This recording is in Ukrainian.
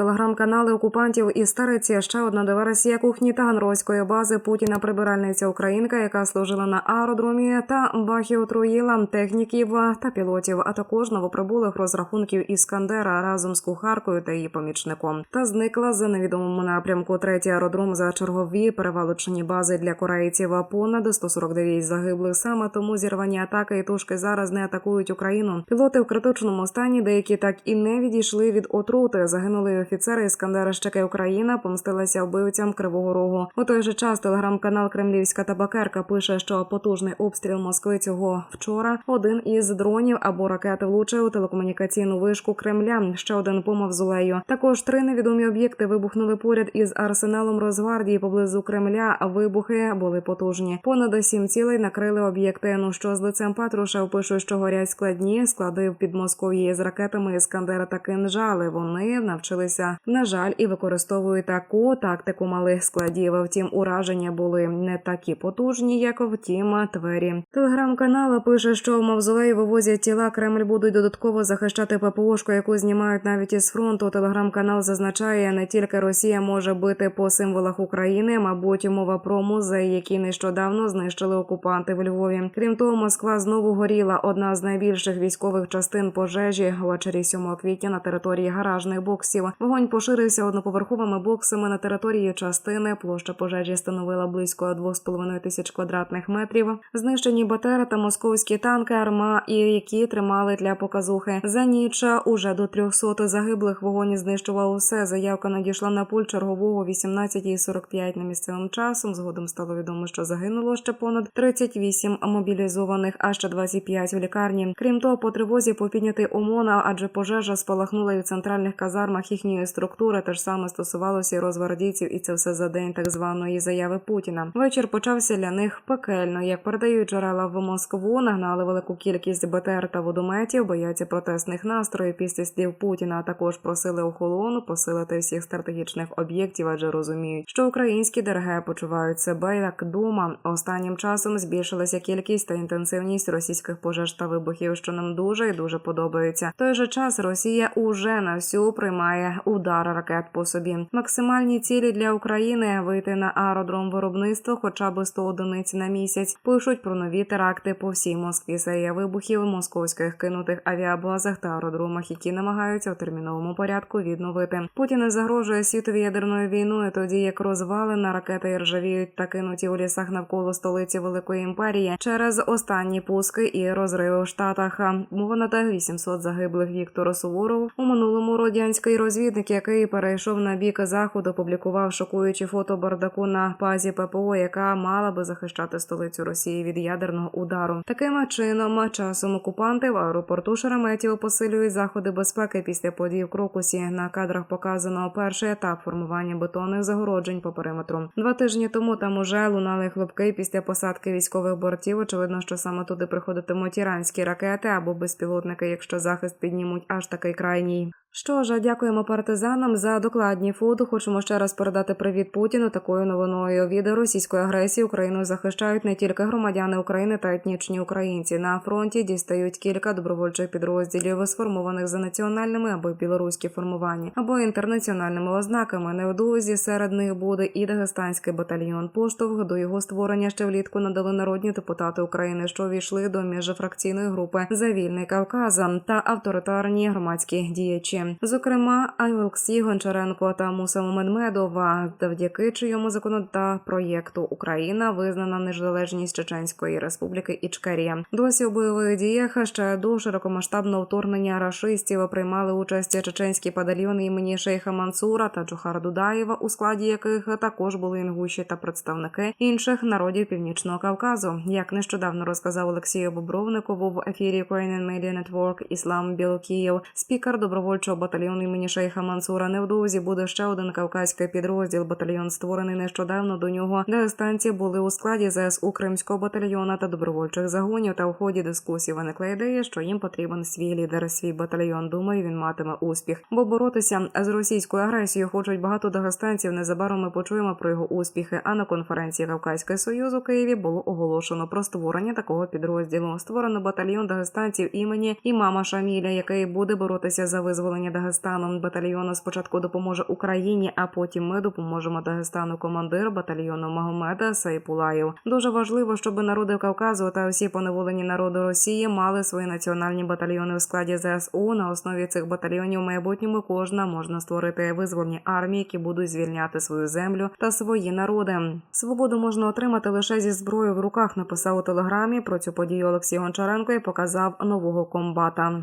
Телеграм-канали окупантів і стариці ще одна диверсія кухні Таганрозької бази Путіна прибиральниця Українка, яка служила на аеродромі та бахі отруїла техніків та пілотів, а також новоприбулих розрахунків Іскандера разом з кухаркою та її помічником. Та зникла за невідомому напрямку. Третій аеродром за чергові перевалочені бази для корейців. Понад 149 загиблих. Саме тому зірвані атаки і тушки зараз не атакують Україну. Пілоти в критичному стані, деякі так і не відійшли від отрути. Загинули й офіцери Іскандера Щеки Україна помстилася вбивцям Кривого Рогу. У той же час телеграм-канал Кремлівська табакерка пише, що потужний обстріл Москви цього вчора один із дронів або ракети влучив у телекомунікаційну вишку Кремля. Ще один по мавзолею. Також три невідомі об'єкти вибухнули поряд із арсеналом Росгвардії поблизу Кремля. А вибухи були потужні. Понад сім цілей накрили об'єкти. Ну що з лицем Патрушев пише, що горять складні склади в Підмосков'ї з ракетами Іскандера та кинжали. Вони навчилися на жаль і використовують таку тактику малих складів. Втім, ураження були не такі потужні, як втім Твері. Телеграм-канал пише, що в мавзолеї вивозять тіла. Кремль будуть додатково захищати ППОшку, яку знімають навіть із фронту. Телеграм-канал зазначає, не тільки Росія може бити по символах України, мабуть, мова про музей, який нещодавно знищили окупанти в Львові. Крім того, Москва знову горіла. Одна з найбільших військових частин пожежі ввечері 7 квітня на території гаражних боксів. Вогонь поширився одноповерховими боксами на території частини. Площа пожежі становила близько 2,5 тисяч квадратних метрів. Знищені БТР та московські танки арма, і які тримали для показухи. За ніч уже до 300 загиблих вогонь знищував усе. Заявка надійшла на пульт чергового 18.45 на місцевим часом. Згодом стало відомо, що загинуло ще понад 38 мобілізованих, а ще 25 в лікарні. Крім того, по тривозі попіднятий ОМОНа, адже пожежа спалахнула і в центральних казармах їхньої структури. Те ж саме стосувалося і розвардійців, і це все за день так званої заяви Путіна. Вечір почався для них пекельно. Як передають джерела в Москву, нагнали велику кількість БТР та водометів, бояться протестних настроїв після слів Путіна. а Також просили охолону посилити всіх стратегічних об'єктів, адже розуміють, що українські ДРГ почувають себе як дома. Останнім часом збільшилася кількість та інтенсивність російських пожеж та вибухів, що нам дуже і дуже подобається. В той же час Росія уже на всю приймає удар ракет по собі. Максимальні цілі для України вийти на аеродром виробництва, хоча б 100 одиниць на місяць. Пишуть про нові теракти по всій Москві. Серія вибухів московських кинутих авіабазах та аеродромах, які намагаються у терміновому порядку відновити. Путін загрожує світові ядерною війною, тоді як розвали на ракети ржавіють та кинуті у лісах навколо столиці Великої імперії через останні пуски і розриви в Штатах. Мова на та 800 загиблих Віктор Суворов у минулому радянський розвідник, який перейшов на бік заходу, публікував шокуючі фото бардаку на базі ППО, яка мала би захищати столицю Росії від ядерного удару. Таким чином, часом окупанти в аеропорту Шереметьєво посилюють заходи безпеки після подій в Крокусі. На кадрах показано перший етап формування бетонних загороджень по периметру. Два тижні тому там уже лунали хлопки після посадки військових бортів. Очевидно, що саме туди приходитимуть іранські ракети або безпілотники, якщо захист піднімуть аж такий крайній. Що ж, дякуємо партизанам за докладні фото. Хочемо ще раз передати привіт Путіну такою новиною. Від російської агресії Україну захищають не тільки громадяни України та етнічні українці. На фронті дістають кілька добровольчих підрозділів, сформованих за національними або білоруські формування, або інтернаціональними ознаками. Невдовзі серед них буде і Дагестанський батальйон. Поштовх до його створення ще влітку надали народні депутати України, що увійшли до міжфракційної групи за вільний Кавказа та авторитарні громадські діячі, зокрема Олексій Гончаренко та Муса Медмедова, завдяки чийому закону та проєкту Україна визнана незалежність Чеченської республіки Ічкерія. Досі у бойових діях ще до широкомасштабного вторгнення рашистів приймали участь чеченські батальйони імені Шейха Мансура та Джохара Дудаєва, у складі яких також були інгуші та представники інших народів північного Кавказу. Як нещодавно розказав Олексію Бобровникову в ефірі Ukrainian Media Network Іслам Білокіїв, спікер добровольчого батальйону імені Шейха Мансура. Невдовзі буде ще один кавказький підрозділ. Батальйон створений нещодавно до нього. Дагестанці були у складі ЗСУ Кримського батальйона та добровольчих загонів. Та в ході дискусії виникла ідея, що їм потрібен свій лідер, свій батальйон. Думаю, він матиме успіх. Бо боротися з російською агресією хочуть багато дагестанців. Незабаром ми почуємо про його успіхи. А на конференції Кавказького союзу у Києві було оголошено про створення такого підрозділу. Створено батальйон дагестанців імені імама Шаміля, який буде боротися за визволення визволення Дагестану. Батальйону спочатку допоможе Україні, а потім ми допоможемо Дагестану. Командир батальйону Магомеда Сайпулаєв. Дуже важливо, щоб народи Кавказу та всі поневолені народи Росії мали свої національні батальйони у складі ЗСУ. На основі цих батальйонів в майбутньому кожна можна створити визвольні армії, які будуть звільняти свою землю та свої народи. Свободу можна отримати лише зі зброєю в руках. Написав у телеграмі про цю подію Олексій Гончаренко і показав нового комбата.